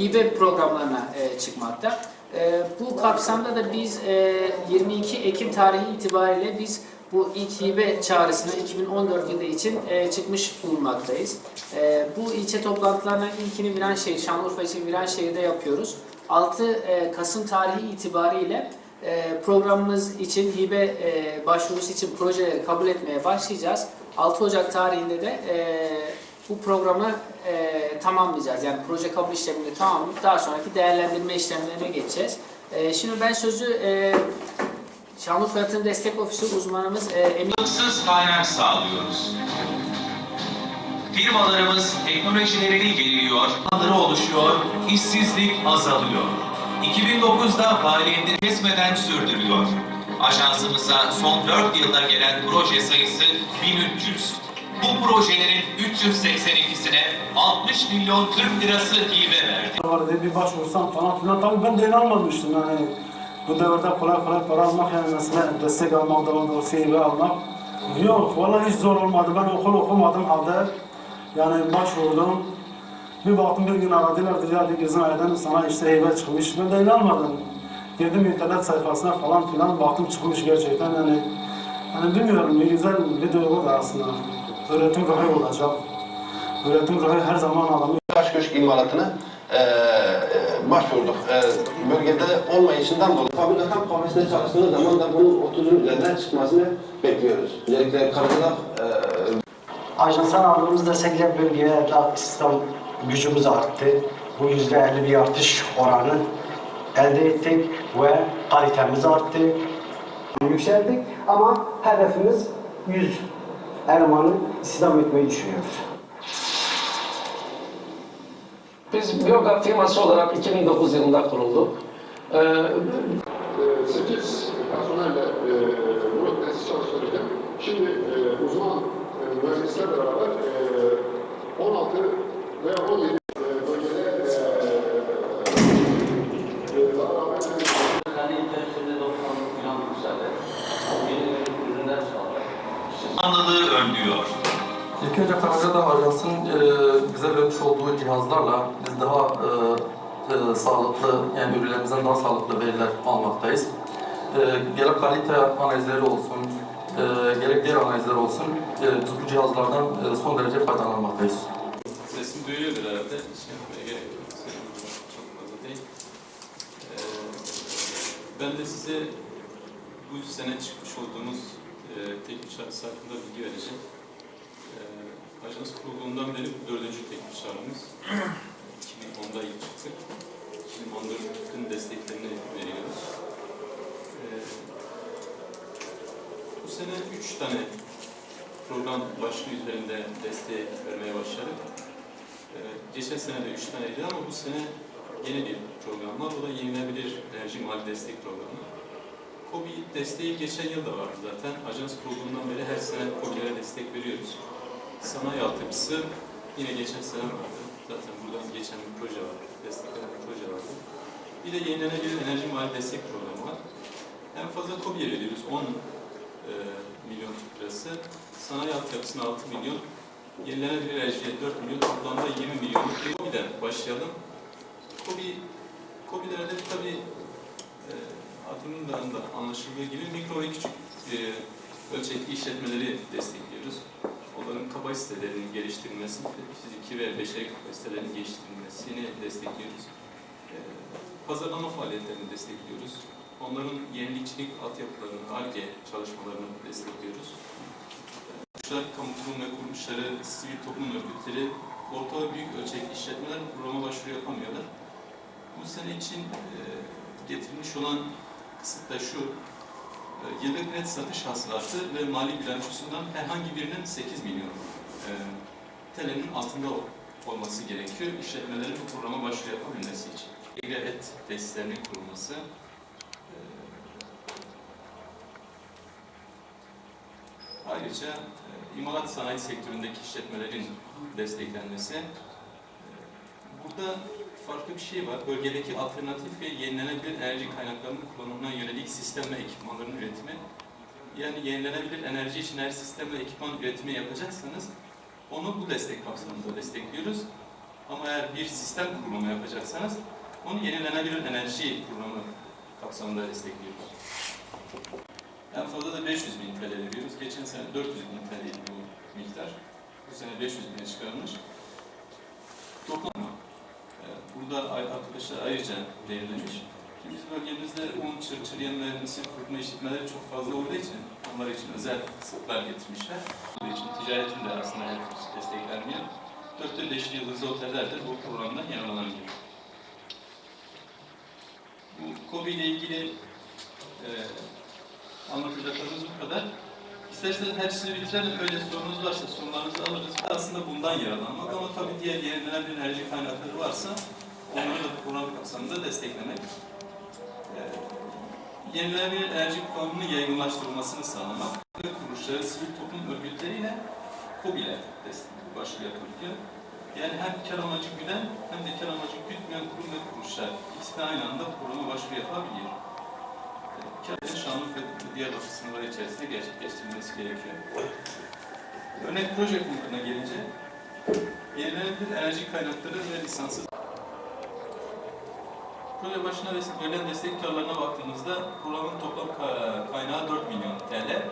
hibe programlarına e, çıkmakta. E, bu kapsamda da biz e, 22 Ekim tarihi itibariyle biz bu ilk hibe çağrısını 2014 yılı için e, çıkmış bulunmaktayız. E, bu ilçe toplantılarının ilkini Viranşehir, Şanlıurfa için Viranşehir'de yapıyoruz. 6 e, Kasım tarihi itibariyle e, programımız için hibe e, başvurusu için projeleri kabul etmeye başlayacağız. 6 Ocak tarihinde de e, bu programı e, tamamlayacağız. Yani proje kabul işlemini tamamlayıp daha sonraki değerlendirme işlemlerine geçeceğiz. E, şimdi ben sözü e, Şanlıurfa Yatırım Destek Ofisi uzmanımız e, Emin Sınırsız kaynak sağlıyoruz. Firmalarımız teknolojilerini yeniliyor, alanları oluşuyor, işsizlik azalıyor. 2009'da faaliyetini kesmeden sürdürüyor. Ajansımıza son 4 yılda gelen proje sayısı 1300. Bu projelerin 382'sine 60 milyon Türk lirası hibe verdi. var diye bir başvursam falan filan. Tabii ben de inanmamıştım yani. Bu devirde kolay kolay para almak yani mesela destek almak, daha doğrusu hibe almak. Yok, vallahi hiç zor olmadı. Ben okul okumadım halde. Yani başvurdum. Bir baktım bir gün aradılar, dedi hadi gözün aydın sana işte hibe çıkmış. Ben de inanmadım. Girdim internet sayfasına falan filan baktım çıkmış gerçekten yani. Yani bilmiyorum bir güzel bir duygu da aslında. Öğretim ruhu olacak. Öğretim ruhu her zaman adamı Taş köşk imalatına e, e, başvurduk. E, bölgede olmayışından dolayı fabrika kamp kafesinde çalıştığımız zaman da bunun 30'un üzerinden çıkmasını bekliyoruz. Özellikle karıcılık e, Ajanstan aldığımız destekler bölgeye evlat istihdam gücümüz arttı. Bu yüzde elli bir artış oranı elde ettik ve kalitemiz arttı. Yükseldik ama hedefimiz 100 elemanı istihdam etmeyi düşünüyoruz. Biz Biogap firması olarak 2009 yılında kurulduk. Ee, 8 personelle e, bu tesis çalıştırırken şimdi e, uzman e, mühendisler beraber e, 16 veya 17 e, bölgede e, e, daha rağmen Yani internette 90 falan yükseldi. Yeni ürünler çaldı. Anlılığı önlüyor. İlk önce Karacaada Ajans'ın e, bize vermiş olduğu cihazlarla biz daha e, e, sağlıklı, yani ürünlerimizden daha sağlıklı veriler almaktayız. E, gerek kalite analizleri olsun, e, gerek diğer analizler olsun, e, biz bu cihazlardan e, son derece faydalanmaktayız. Sesim duyuluyordur herhalde. Şey yapmaya gerek yok. Sesim çok fazla değil. Ee, ben de size bu sene çıkmış olduğumuz e, teknik çağrısı hakkında bilgi vereceğim. Ee, ajans kurulduğundan beri bu dördüncü teknik çağrımız. 2010'da ilk çıktık. 2014'ün desteklerini veriyoruz. Ee, bu sene üç tane program başlığı üzerinde destek vermeye başladık. Geçen sene de üç taneydi ama bu sene yeni bir program var. O da yenilebilir enerji mali destek programı. KOBİ desteği geçen yıl da vardı zaten. Ajans kurulduğundan beri her sene KOBİ'lere destek veriyoruz. Sanayi altyapısı yine geçen sene vardı. Zaten buradan geçen bir proje var. Desteklenen bir proje vardı. Bir de yenilenebilir enerji mali destek programı var. En fazla KOBİ'ye veriyoruz. 10 e, milyon Türk lirası. Sanayi altyapısına 6 milyon. Yenilenebilir enerjiye 4 milyon. Toplamda 20 milyonluk bir KOBİ'den başlayalım. KOBİ, KOBİ'lerde tabii adının da anlaşıldığı gibi mikro ve küçük e, ölçekli işletmeleri destekliyoruz. Onların kapasitelerinin geliştirilmesi, fiziki ve beşeri kapasitelerinin geliştirilmesini destekliyoruz. E, pazarlama faaliyetlerini destekliyoruz. Onların yenilikçilik altyapılarını, ARGE çalışmalarını destekliyoruz. Kuruluşlar, kamu kurum ve kuruluşları, sivil toplum örgütleri, orta ve büyük ölçekli işletmeler programa başvuru yapamıyorlar. Bu sene için e, getirilmiş olan kısıt şu, e, yıllık net satış hasılatı ve mali bilançosundan herhangi birinin 8 milyon e, TL'nin altında ol- olması gerekiyor işletmelerin bu programa başvuru yapabilmesi için. İgre et tesislerinin kurulması, e, Ayrıca e, imalat sanayi sektöründeki işletmelerin desteklenmesi. E, Burada farklı bir şey var. Bölgedeki alternatif ve yenilenebilir enerji kaynaklarının kullanımına yönelik sistem ve ekipmanların üretimi. Yani yenilenebilir enerji için eğer sistem ve ekipman üretimi yapacaksanız onu bu destek kapsamında destekliyoruz. Ama eğer bir sistem kurulumu yapacaksanız onu yenilenebilir enerji programı kapsamında destekliyoruz. En fazla da 500 bin TL veriyoruz. Geçen sene 400 bin TL'ydi bu miktar. Bu sene 500 bine çıkarılmış. Toplam burada arkadaşlar ayrıca belirlemiş. Şimdi biz bölgemizde un, çırçır yem ve mısır kurutma işletmeleri çok fazla olduğu için onlar için özel sıklar getirmişler. Bunun için ticaretin de aslında desteklenmiyor. Dört ve beşli yıldızlı oteller de bu programda yer alabiliyor. Bu KOBİ ile ilgili e, anlatacaklarımız bu kadar. İsterseniz hepsini bitirelim. Öyle sorunuz varsa sorularınızı alırız. Aslında bundan yararlanmak ama tabii diğer yenilenebilir enerji kaynakları varsa onları da bu program kapsamında desteklemek. Ee, yenilenebilir enerji kullanımının yaygınlaştırılmasını sağlamak ve kuruluşları, sivil toplum örgütleriyle destek- başvuru yapılıyor. Yani hem kar amacı güden hem de kar amacı gütmeyen kurum ve kuruluşlar ikisi de aynı anda programa başvuru yapabiliyor. Kârın Şanlıurfa ve Diyarbakır sınırları içerisinde gerçekleştirilmesi gerekiyor. Örnek proje konusuna gelince, yenilenebilir enerji kaynakları ve lisanssız Proje başına verilen destek tutarlarına baktığımızda programın toplam ka- kaynağı 4 milyon TL.